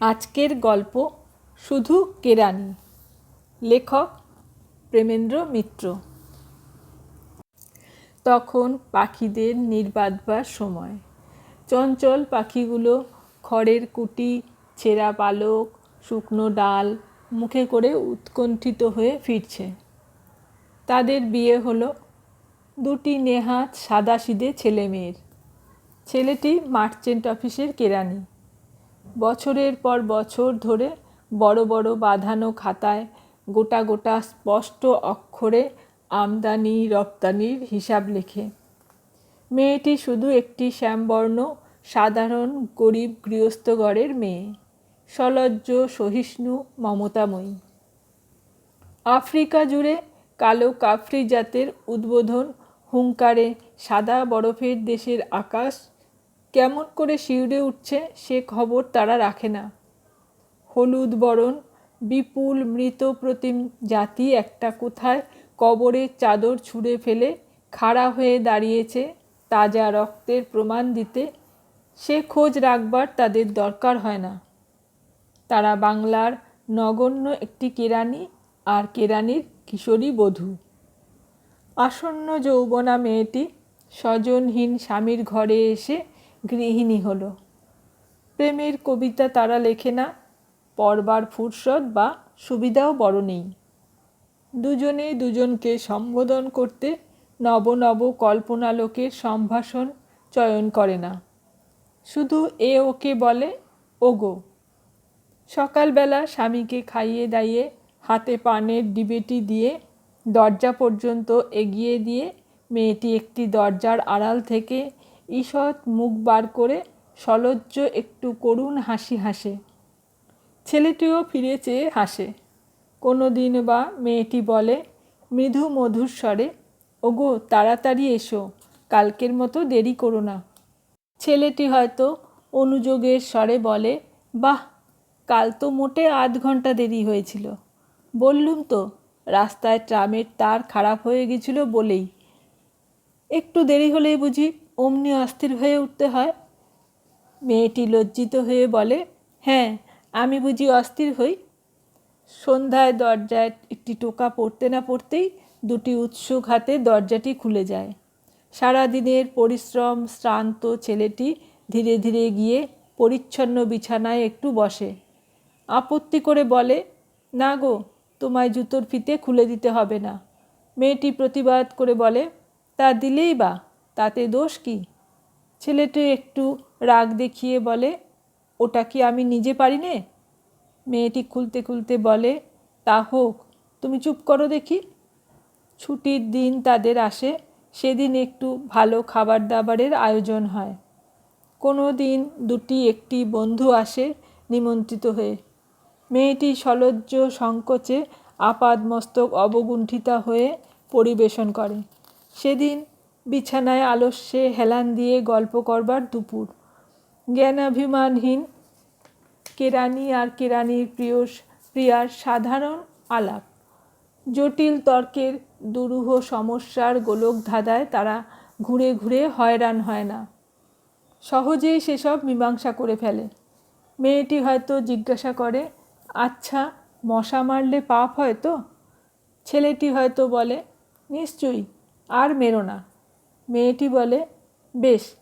আজকের গল্প শুধু কেরানি। লেখক প্রেমেন্দ্র মিত্র। তখন পাখিদের নির্বাদবার সময়। চঞ্চল পাখিগুলো খড়ের কুটি, ছেঁড়া পালক, শুকনো ডাল মুখে করে উৎকণ্ঠিত হয়ে ফিরছে। তাদের বিয়ে হলো দুটি নেহাত সাদাসিধে ছেলে মেয়ের ছেলেটি মার্চেন্ট অফিসের কেরানি। বছরের পর বছর ধরে বড় বড় বাঁধানো খাতায় গোটা গোটা স্পষ্ট অক্ষরে আমদানি রপ্তানির হিসাব লেখে। মেয়েটি শুধু একটি শ্যামবর্ণ, সাধারণ, গরিব গৃহস্থ ঘরের মেয়ে। সলজ্জ, সহিষ্ণু, মমতাময়ী। আফ্রিকা জুড়ে কালো কাফরি জাতের উদ্বোধন হুঙ্কারে সাদা বরফের দেশের আকাশ কেমন করে শিউরে উঠছে সে খবর তারা রাখে না। হলুদ বরণ, বিপুল মৃত প্রতিম জাতি একটা কোথায় কবরের চাদর ছুঁড়ে ফেলে খাড়া হয়ে দাঁড়িয়েছে তাজা রক্তের প্রমাণ দিতে। সে খোঁজ রাখবার তাদের দরকার হয় না। তারা বাংলার নগণ্য একটি কেরানি আর কেরানির কিশোরী বধূ। আসন্ন যৌবনা মেয়েটি স্বজনহীন স্বামীর ঘরে এসে গৃহিণী হলো। প্রেমের কবিতা তারা লেখে না পড়বার ফুরসত বা সুবিধাও বড় নেই। দুজনে দুজনকে সম্বোধন করতে নব নব কল্পনালোকের সম্ভাষণ চয়ন করে না। শুধু এ ওকে বলে, ওগো। সকালবেলা স্বামীকে খাইয়ে দাইয়ে হাতে পানের ডিবেটি দিয়ে দরজা পর্যন্ত এগিয়ে দিয়ে মেয়েটি একটি দরজার আড়াল থেকে ঈষৎ মুখ বার করে, সলজ্জ একটু করুণ হাসি হাসে। ছেলেটিও ফিরে চেয়ে হাসে। কোনো দিন বা মেয়েটি বলে, মৃদু মধুর স্বরে, ওগো তাড়াতাড়ি এসো, কালকের মতো দেরি করো না। ছেলেটি হয়তো অনুযোগের স্বরে বলে, বাহ, কাল তো মোটে আধ ঘণ্টা দেরি হয়েছিল। বললুম তো, রাস্তায় ট্রামের তার খারাপ হয়ে গেছিল বলেই। একটু দেরি হলেই বুঝি অমনি অস্থির হয়ে উঠতে হয়। মেয়েটি লজ্জিত হয়ে বলে হ্যাঁ আমি বুঝি অস্থির হই। সন্ধ্যায় দরজায় একটি টোকা পড়তে না পড়তেই দুটি উৎসুক হাতে দরজাটি খুলে যায়। সারাদিনের পরিশ্রম শ্রান্ত ছেলেটি ধীরে ধীরে গিয়ে পরিচ্ছন্ন বিছানায় একটু বসে। আপত্তি করে বলে, না গো, তোমায় জুতোর ফিতে খুলে দিতে হবে না। মেয়েটি প্রতিবাদ করে বলে, তা দিলেই বা। তাতে দোষ কি? ছেলেটি একটু রাগ দেখিয়ে বলে, ওটা কি আমি নিজে পারি নে মেয়েটি খুলতে খুলতে বলে, তা হোক, তুমি চুপ করো দেখি। ছুটির দিন তাদের আসে, সেদিন একটু ভালো খাবার দাবারের আয়োজন হয়। কোনো দিন দুটি একটি বন্ধু আসে নিমন্ত্রিত হয়ে। মেয়েটি সলজ্জ সংকোচে আপাদ মস্তক অবগুণ্ঠিতা হয়ে পরিবেশন করে। সেদিন বিছানায় আলস্যে হেলান দিয়ে গল্প করবার দুপুর। জ্ঞানাভিমানহীন কেরানি আর কেরানির প্রিয় প্রিয়ার সাধারণ আলাপ। জটিল তর্কের দুরূহ সমস্যার গোলক ধাঁধায় তারা ঘুরে ঘুরে হয়রান হয় না। সহজেই সেসব মীমাংসা করে ফেলে। মেয়েটি হয়তো জিজ্ঞাসা করে আচ্ছা মশা মারলে পাপ হয় তো? ছেলেটি হয়তো বলে, নিশ্চয়ই, আর মেরো না। মেয়েটি বলে, বেশ,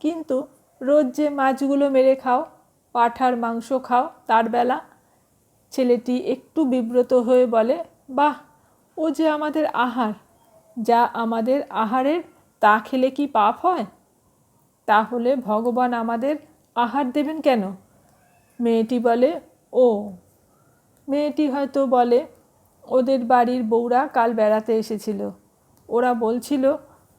কিন্তু রোজ যে মাছগুলো মেরে খাও, পাঠার মাংস খাও, তার বেলা ছেলেটি একটু বিব্রত হয়ে বলে, বাহ, ও যে আমাদের আহার, যা আমাদের আহারের, তা খেলে কি পাপ হয়? তাহলে ভগবান আমাদের আহার দেবেন কেন? মেয়েটি বলে, ও। মেয়েটি হয়তো বলে, ওদের বাড়ির বউরা কাল বেড়াতে এসেছিল। ওরা বলছিল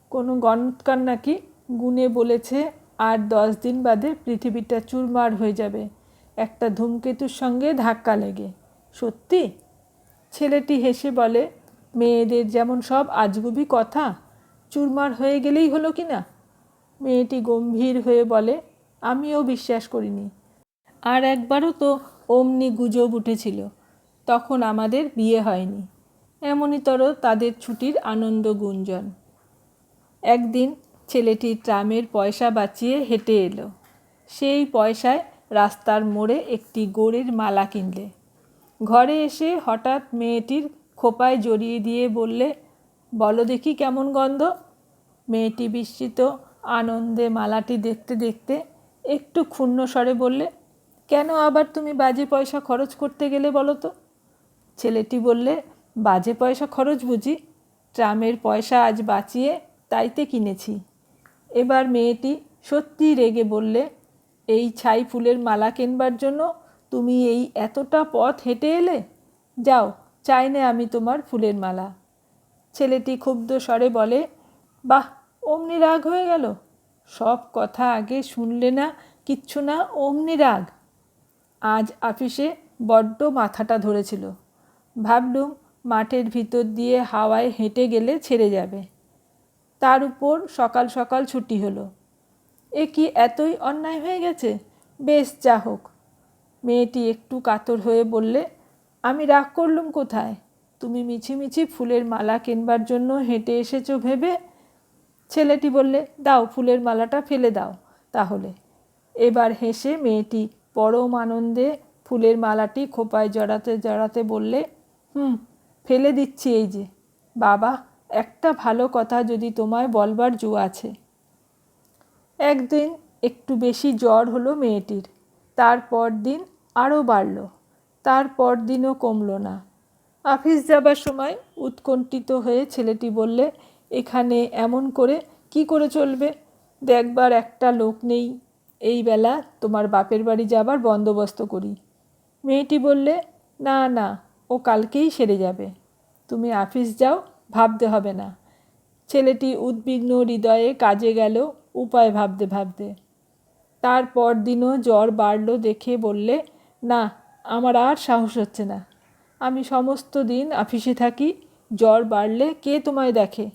কোনো গণৎকার নাকি গুনে বলেছে, আর দশ দিন বাদে পৃথিবীটা চুরমার হয়ে যাবে। একটা ধূমকেতুর সঙ্গে ধাক্কা লেগে। সত্যি? ছেলেটি হেসে বলে, মেয়েদের যেমন সব আজগুবি কথা, চুরমার হয়ে গেলেই হলো কি না? মেয়েটি গম্ভীর হয়ে বলে, আমিও বিশ্বাস করিনি। আর একবারও তো অমনি গুজব উঠেছিল। তখন আমাদের বিয়ে হয়নি। এমনইতর তাদের ছুটির আনন্দ গুঞ্জন। একদিন ছেলেটি ট্রামের পয়সা বাঁচিয়ে হেঁটে এলো। সেই পয়সায় রাস্তার মোড়ে একটি গোড়ের মালা কিনলে। ঘরে এসে হঠাৎ মেয়েটির খোপায় জড়িয়ে দিয়ে বললে, বলো দেখি কেমন গন্ধ? মেয়েটি বিস্মিত আনন্দে মালাটি দেখতে দেখতে একটু ক্ষুণ্ণ স্বরে বললে, কেন আবার তুমি বাজে পয়সা খরচ করতে গেলে বলো তো? ছেলেটি বললে, বাজে পয়সা খরচ বুঝি। ট্রামের পয়সা আজ বাঁচিয়ে তাইতে কিনেছি। এবার মেয়েটি সত্যি রেগে বললে, এই ছাই ফুলের মালা কেনবার জন্য তুমি এই এতটা পথ হেঁটে এলে? যাও, চাই না আমি তোমার ফুলের মালা। ছেলেটি ক্ষুব্ধ স্বরে বলে, বাহ, অমনি রাগ হয়ে গেল? সব কথা আগে শুনলে না কিচ্ছু না অমনি রাগ। আজ অফিসে বড্ড মাথাটা ধরেছিল। ভাবলুম মাঠের ভিতর দিয়ে হাওয়ায় হেঁটে গেলে ছেড়ে যাবে। তার উপর সকাল সকাল ছুটি হলো। এ কি এতই অন্যায় হয়ে গেছে? বেশ, যা হোক। মেয়েটি একটু কাতর হয়ে বললে, আমি রাগ করলুম কোথায়? তুমি মিছিমিছি ফুলের মালা কেনবার জন্য হেঁটে এসেছ ভেবে? ছেলেটি বললে, দাও, ফুলের মালাটা ফেলে দাও, তাহলে। এবার হেসে মেয়েটি পরম আনন্দে ফুলের মালাটি খোপায় জড়াতে জড়াতে বললে, হুম, ফেলে দিচ্ছি এই যে। বাবা একটা ভালো কথা যদি তোমায় বলবার জো আছে। একদিন একটু বেশি জ্বর হলো মেয়েটির, তারপর দিন আরও বাড়ল, তারপর দিনও কমলো না। অফিস যাবার সময় উৎকণ্ঠিত হয়ে ছেলেটি বললে, এখানে এমন করে কি করে চলবে? দেখবার একটা লোক নেই। এই বেলা তোমার বাপের বাড়ি যাবার বন্দোবস্ত করি। মেয়েটি বললে, না না, ও কালকেই সেরে যাবে। তুমি অফিস যাও ভাবতে হবে না। ছেলেটি উদ্বিগ্ন হৃদয়ে কাজে গেল, উপায় ভাবতে ভাবতে। তারপর দিনও জ্বর বাড়ল দেখে বললে, না, আমার আর সাহস হচ্ছে না। আমি সমস্ত দিন অফিসে থাকি, জ্বর বাড়লে কে তোমায় দেখে?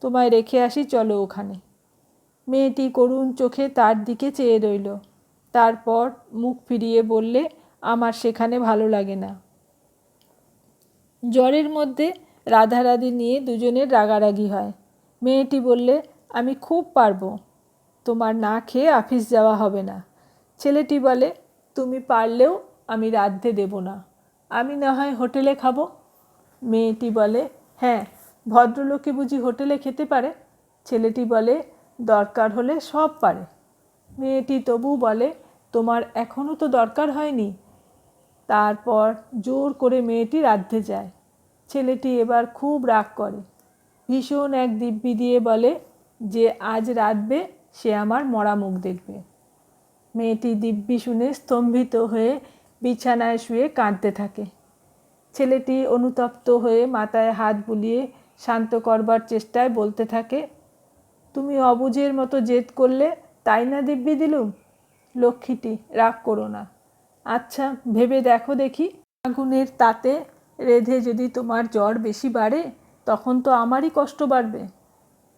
তোমায় রেখে আসি, চলো ওখানে। মেয়েটি করুণ চোখে তার দিকে চেয়ে রইল। তারপর মুখ ফিরিয়ে বললে, আমার সেখানে ভালো লাগে না। জ্বরের মধ্যে রাধারাধি নিয়ে দুজনের রাগারাগি হয়। মেয়েটি বললে, আমি খুব পারব। তোমার না খেয়ে অফিস যাওয়া হবে না। ছেলেটি বলে, তুমি পারলেও আমি রাঁধতে দেব না। আমি না হয় হোটেলে খাব? মেয়েটি বলে হ্যাঁ ভদ্রলোকে বুঝি হোটেলে খেতে পারে? ছেলেটি বলে, দরকার হলে সব পারে। মেয়েটি তবু বলে, তোমার এখনও তো দরকার হয়নি। তারপর জোর করে মেয়েটি রাঁধতে যায়। ছেলেটি এবার খুব রাগ করে। ভীষণ এক দিব্যি দিয়ে বলে, যে আজ রাঁধবে, সে আমার মরা মুখ দেখবে। মেয়েটি দিব্যি শুনে স্তম্ভিত হয়ে বিছানায় শুয়ে কাঁদতে থাকে। ছেলেটি অনুতপ্ত হয়ে মাথায় হাত বুলিয়ে শান্ত করবার চেষ্টায় বলতে থাকে, তুমি অবুঝের মতো জেদ করলে তাই না দিব্যি দিলুম? লক্ষ্মীটি, রাগ করো না। আচ্ছা ভেবে দেখো দেখি, আগুনের তাতে রেধে যদি তোমার জ্বর বেশি বাড়ে, তখন তো আমারই কষ্ট বাড়বে।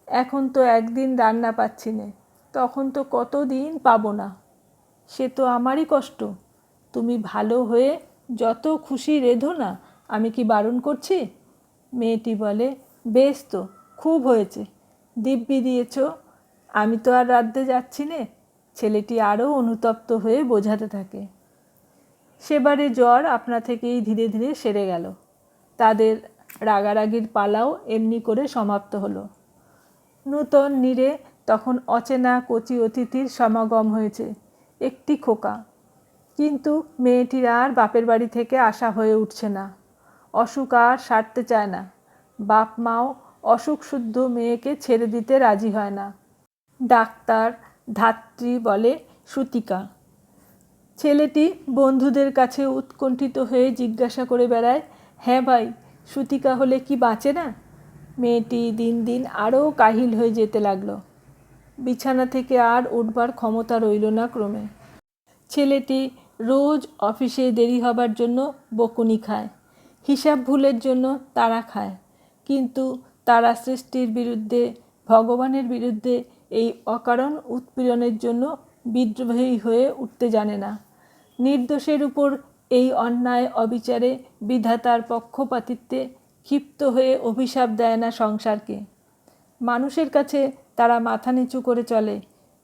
এখন তো একদিন রান্না পাচ্ছি না, তখন তো কত দিন পাবো না। সে তো আমারই কষ্ট। তুমি ভালো হয়ে যত খুশি রেধো না, আমি কি বারণ করছি? মেয়েটি বলে, বেশ তো, খুব হয়েছে। দিব্যি দিয়েছ, আমি তো আর রাঁধতে যাচ্ছি নে। ছেলেটি আরও অনুতপ্ত হয়ে বোঝাতে থাকে। সেবারে জ্বর আপনা থেকেই ধীরে ধীরে সেরে গেল। তাদের রাগারাগির পালাও এমনি করে সমাপ্ত হলো। নূতন নীরে তখন অচেনা কচি অতিথির সমাগম হয়েছে, একটি খোকা। কিন্তু মেয়েটির আর বাপের বাড়ি থেকে আসা হয়ে উঠছে না। অসুখ আর সারতে চায় না। বাপ মাও অসুখ শুদ্ধ মেয়েকে ছেড়ে দিতে রাজি হয় না। ডাক্তার ধাত্রী বলে সুতিকা। ছেলেটি বন্ধুদের কাছে উৎকণ্ঠিত হয়ে জিজ্ঞাসা করে বেড়ায় হ্যাঁ ভাই, সুতিকা হলে কি বাঁচে না? মেয়েটি দিন দিন আরও কাহিল হয়ে যেতে লাগল। বিছানা থেকে আর উঠবার ক্ষমতা রইল না ক্রমে। ছেলেটি রোজ অফিসে দেরি হবার জন্য বকুনি খায়, হিসাব ভুলের জন্য তারা খায়। কিন্তু তারা সৃষ্টির বিরুদ্ধে, ভগবানের বিরুদ্ধে এই অকারণ উৎপীড়নের জন্য বিদ্রোহী হয়ে উঠতে জানে না। নির্দোষের উপর এই অন্যায় অবিচারে বিধাতার পক্ষপাতিত্বে ক্ষিপ্ত হয়ে অভিশাপ দেয় না সংসারকে। মানুষের কাছে তারা মাথা নিচু করে চলে,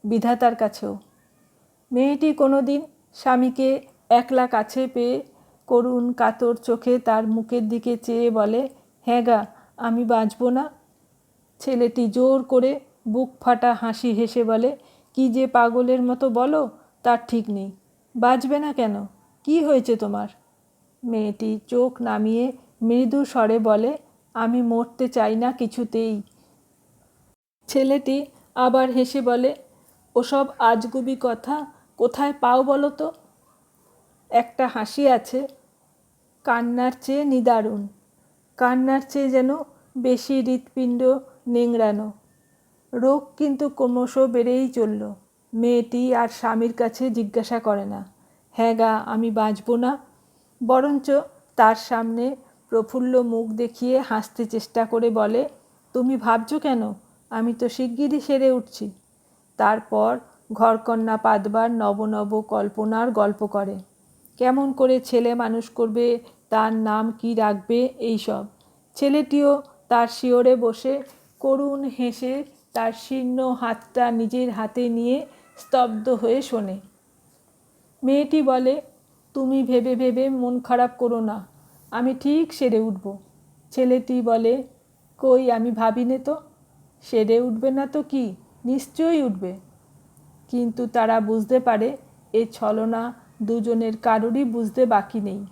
বিধাতার কাছেও। মেয়েটি কোনো দিন স্বামীকে একলা কাছে পেয়ে করুণ কাতর চোখে তার মুখের দিকে চেয়ে বলে হ্যাঁ গা, আমি বাঁচব না। ছেলেটি জোর করে বুক ফাটা হাসি হেসে বলে, কি যে পাগলের মতো বলো, তার ঠিক নেই। বাঁচবে না কেন? কি হয়েছে তোমার? মেয়েটি চোখ নামিয়ে মৃদু স্বরে বলে, আমি মরতে চাই না কিছুতেই। ছেলেটি আবার হেসে বলে, ওসব আজগুবি কথা কোথায় পাও বলো তো? একটা হাসি আছে, কান্নার চেয়ে নিদারুণ। কান্নার চেয়ে যেন বেশি হৃৎপিণ্ড নেংড়ানো। রোগ কিন্তু ক্রমশ বেড়েই চলল। মেয়েটি আর স্বামীর কাছে জিজ্ঞাসা করে না। হ্যাঁ গা, আমি বাঁচব না। বরঞ্চ তার সামনে প্রফুল্ল মুখ দেখিয়ে হাসতে চেষ্টা করে বলে, তুমি ভাবছ কেন? আমি তো শিগগিরই সেরে উঠছি। তারপর ঘরকন্যা পাতবার নব নব কল্পনার গল্প করে। কেমন করে ছেলে মানুষ করবে, তার নাম কি রাখবে এইসব ছেলেটিও তার শিওরে বসে করুণ হেসে তার শীর্ণ হাতটা নিজের হাতে নিয়ে স্তব্ধ হয়ে শোনে। মেয়েটি বলে, তুমি ভেবে ভেবে মন খারাপ করো না, আমি ঠিক সেরে উঠব। ছেলেটি বলে, কই, আমি ভাবিনে তো, সেরে উঠবে না তো কি? নিশ্চয়ই উঠবে। কিন্তু তারা বুঝতে পারে, এ ছলনা দুজনের কারোরই বুঝতে বাকি নেই।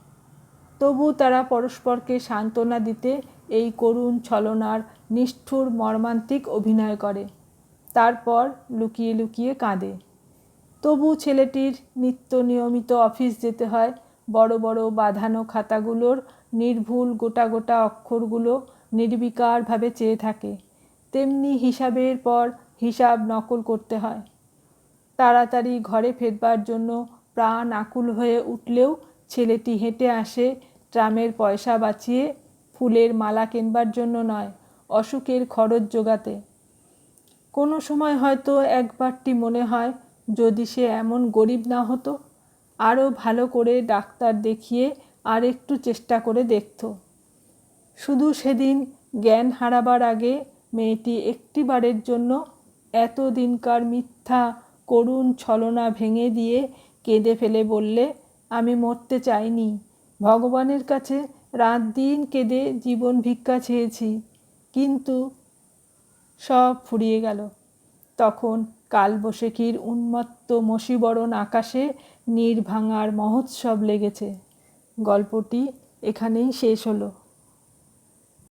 তবু তারা পরস্পরকে সান্ত্বনা দিতে এই করুণ ছলনার নিষ্ঠুর মর্মান্তিক অভিনয় করে। তারপর লুকিয়ে লুকিয়ে কাঁদে। তবু ছেলেটির নিত্য নিয়মিত অফিস যেতে হয়, বড় বড় বাঁধানো খাতাগুলোর নির্ভুল গোটা গোটা অক্ষরগুলো নির্বিকারভাবে চেয়ে থাকে। তেমনি হিসাবের পর হিসাব নকল করতে হয়। তাড়াতাড়ি ঘরে ফেরবার জন্য প্রাণ আকুল হয়ে উঠলেও ছেলেটি হেঁটে আসে ট্রামের পয়সা বাঁচিয়ে ফুলের মালা কেনবার জন্য নয়, অসুখের খরচ জোগাতে। কোনো সময় হয়তো একবারটি মনে হয় যদি সে এমন গরিব না হতো। আরও ভালো করে ডাক্তার দেখিয়ে আর একটু চেষ্টা করে দেখত। শুধু সেদিন জ্ঞান হারাবার আগে মেয়েটি একটিবারের জন্য এত দিনকার মিথ্যা, করুণ ছলনা ভেঙে দিয়ে কেঁদে ফেলে বললে, আমি মরতে চাইনি। ভগবানের কাছে রাত দিন কেঁদে জীবন ভিক্ষা চেয়েছি। কিন্তু সব ফুরিয়ে গেল। তখন কালবৈশাখীর উন্মত্ত মসিবরণ আকাশে নীর ভাঙার মহোৎসব লেগেছে। গল্পটি এখানেই শেষ হলো।